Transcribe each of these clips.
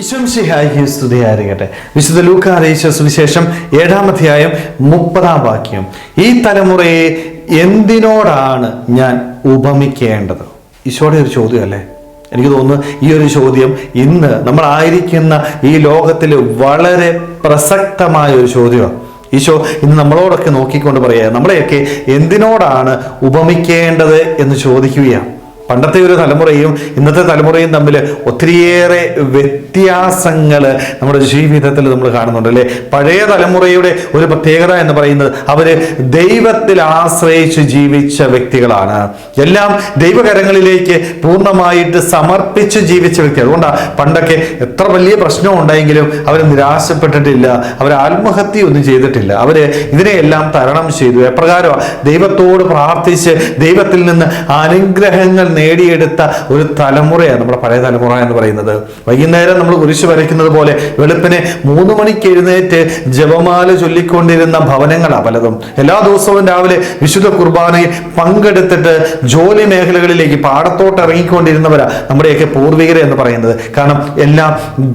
വിശംസിഹായി സ്തുതിയായിരിക്കട്ടെ. വിശുദ്ധ ലൂക്ക അറിയിച്ച സുവിശേഷം ഏഴാം അധ്യായം മുപ്പതാം വാക്യം. ഈ തലമുറയെ എന്തിനോടാണ് ഞാൻ ഉപമിക്കേണ്ടത്? ഈശോയുടെ ഒരു ചോദ്യം അല്ലേ എനിക്ക് തോന്നുന്നു ഈ ഒരു ചോദ്യം ഇന്ന് നമ്മൾ ആയിരിക്കുന്ന ഈ ലോകത്തിൽ വളരെ പ്രസക്തമായ ഒരു ചോദ്യമാണ്. ഈശോ ഇന്ന് നമ്മളോടൊക്കെ നോക്കിക്കൊണ്ട് പറയുക നമ്മളെയൊക്കെ എന്തിനോടാണ് ഉപമിക്കേണ്ടത് എന്ന് ചോദിക്കുകയാണ്. പണ്ടത്തെ ഒരു തലമുറയും ഇന്നത്തെ തലമുറയും തമ്മിൽ ഒത്തിരിയേറെ വ്യത്യാസങ്ങൾ നമ്മുടെ ജീവിതത്തിൽ നമ്മൾ കാണുന്നുണ്ട് അല്ലേ? പഴയ തലമുറയുടെ ഒരു പ്രത്യേകത എന്ന് പറയുന്നത് അവർ ദൈവത്തിൽ ആശ്രയിച്ച് ജീവിച്ച വ്യക്തികളാണ്. എല്ലാം ദൈവകരങ്ങളിലേക്ക് പൂർണമായിട്ട് സമർപ്പിച്ച് ജീവിച്ച വ്യക്തി അതുകൊണ്ടാണ് പണ്ടൊക്കെ എത്ര വലിയ പ്രശ്നം ഉണ്ടായെങ്കിലും അവർ നിരാശപ്പെട്ടിട്ടില്ല അവർ ആത്മഹത്യ ഒന്നും ചെയ്തിട്ടില്ല. അവർ ഇതിനെയെല്ലാം തരണം ചെയ്തു. എപ്രകാരം ദൈവത്തോട് പ്രാർത്ഥിച്ച് ദൈവത്തിൽ നിന്ന് അനുഗ്രഹങ്ങൾ നേടിയെടുത്ത ഒരു തലമുറയാണ് നമ്മുടെ പഴയ തലമുറ എന്ന് പറയുന്നത്. വൈകുന്നേരം നമ്മൾ കുരിശ് വരയ്ക്കുന്നത് പോലെ വെളുപ്പിനെ മൂന്ന് മണിക്ക് എഴുന്നേറ്റ് ജപമാല ചൊല്ലിക്കൊണ്ടിരുന്ന ഭവനങ്ങളാണ് പലതും. എല്ലാ ദിവസവും രാവിലെ വിശുദ്ധ കുർബാനയിൽ പങ്കെടുത്തിട്ട് ജോലി മേഖലകളിലേക്ക് പാടത്തോട്ട് ഇറങ്ങിക്കൊണ്ടിരുന്നവരാ നമ്മുടെയൊക്കെ പൂർവികരെ എന്ന് പറയുന്നത്. കാരണം എല്ലാം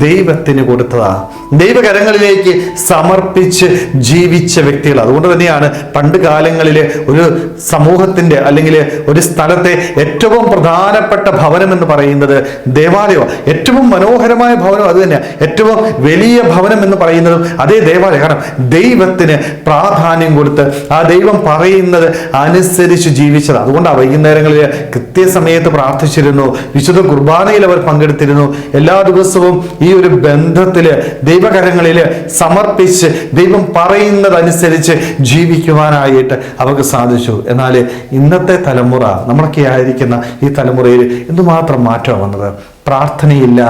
ദൈവത്തിന് കൊടുത്തതാ. ദൈവകരങ്ങളിലേക്ക് സമർപ്പിച്ച് ജീവിച്ച വ്യക്തികൾ. അതുകൊണ്ട് തന്നെയാണ് പണ്ട് കാലങ്ങളിൽ ഒരു സമൂഹത്തിന്റെ അല്ലെങ്കിൽ ഒരു സ്ഥലത്തെ ഏറ്റവും പ്രധാനപ്പെട്ട ഭവനം എന്ന് പറയുന്നത് ദേവാലയമാണ്. ഏറ്റവും മനോഹരമായ ഭവനം അത് തന്നെയാണ് ഏറ്റവും വലിയ ഭവനം എന്ന് പറയുന്നതും അതേ ദേവാലയം കാരണം ദൈവത്തിന് പ്രാധാന്യം കൊടുത്ത് ആ ദൈവം പറയുന്നത് അനുസരിച്ച് ജീവിച്ചത് അതുകൊണ്ട് ആ വൈകുന്നേരങ്ങളിൽ കൃത്യസമയത്ത് പ്രാർത്ഥിച്ചിരുന്നു വിശുദ്ധ കുർബാനയിൽ അവർ പങ്കെടുത്തിരുന്നു. എല്ലാ ദിവസവും ഈ ഒരു ബന്ധത്തിൽ ദൈവകരങ്ങളിൽ സമർപ്പിച്ച് ദൈവം പറയുന്നതനുസരിച്ച് ജീവിക്കുവാനായിട്ട് അവർക്ക് സാധിച്ചു. എന്നാൽ ഇന്നത്തെ തലമുറ നമ്മളൊക്കെ ആയിരിക്കുന്ന തലമുറയിൽ എന്തുമാത്രം മാറ്റമാണ് വന്നത്? പ്രാർത്ഥനയില്ല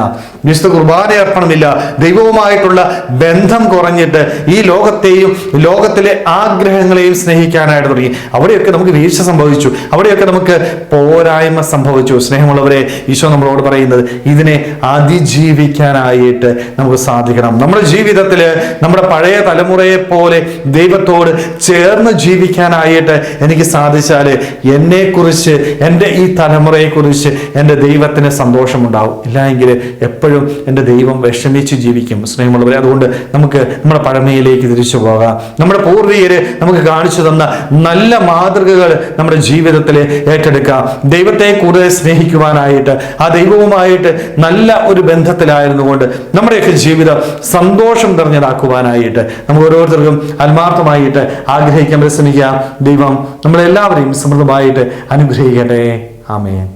വിശുദ്ധ കുർബാന അർപ്പണമില്ല ദൈവവുമായിട്ടുള്ള ബന്ധം കുറഞ്ഞിട്ട് ഈ ലോകത്തെയും ലോകത്തിലെ ആഗ്രഹങ്ങളെയും സ്നേഹിക്കാനായിട്ട് തുടങ്ങി. അവിടെയൊക്കെ നമുക്ക് വീഴ്ച സംഭവിച്ചു. അവിടെയൊക്കെ നമുക്ക് പോരായ്മ സംഭവിച്ചു. സ്നേഹമുള്ളവരെ ഈശോ നമ്മളോട് പറയുന്നത് ഇതിനെ അതിജീവിക്കാനായിട്ട് നമുക്ക് സാധിക്കണം. നമ്മുടെ ജീവിതത്തിൽ നമ്മുടെ പഴയ തലമുറയെ പോലെ ദൈവത്തോട് ചേർന്ന് ജീവിക്കാനായിട്ട് എനിക്ക് സാധിച്ചാൽ എന്നെക്കുറിച്ച് എന്റെ ഈ തലമുറയെക്കുറിച്ച് എന്റെ ദൈവത്തിന് സന്തോഷമുണ്ടാവും. ഇല്ല ഇല്ലായെങ്കിൽ എപ്പോഴും എന്റെ ദൈവം വിഷമിച്ച് ജീവിക്കും സ്നേഹമുള്ളവരെ. അതുകൊണ്ട് നമുക്ക് നമ്മുടെ പഴമയിലേക്ക് തിരിച്ചു പോകാം. നമ്മുടെ പൂർവികര് നമുക്ക് കാണിച്ചു തന്ന നല്ല മാതൃകകൾ നമ്മുടെ ജീവിതത്തിൽ ഏറ്റെടുക്കാം. ദൈവത്തെ കൂടുതൽ സ്നേഹിക്കുവാനായിട്ട് ആ ദൈവവുമായിട്ട് നല്ല ഒരു ബന്ധത്തിലായിരുന്നു കൊണ്ട് നമ്മുടെയൊക്കെ ജീവിതം സന്തോഷം നിറഞ്ഞതാക്കുവാനായിട്ട് നമുക്ക് ഓരോരുത്തർക്കും ആത്മാർത്ഥമായിട്ട് ആഗ്രഹിക്കാൻ പരിശ്രമിക്കാം. ദൈവം നമ്മളെല്ലാവരെയും സമൃദ്ധമായിട്ട് അനുഗ്രഹിക്കട്ടെ. ആമേൻ.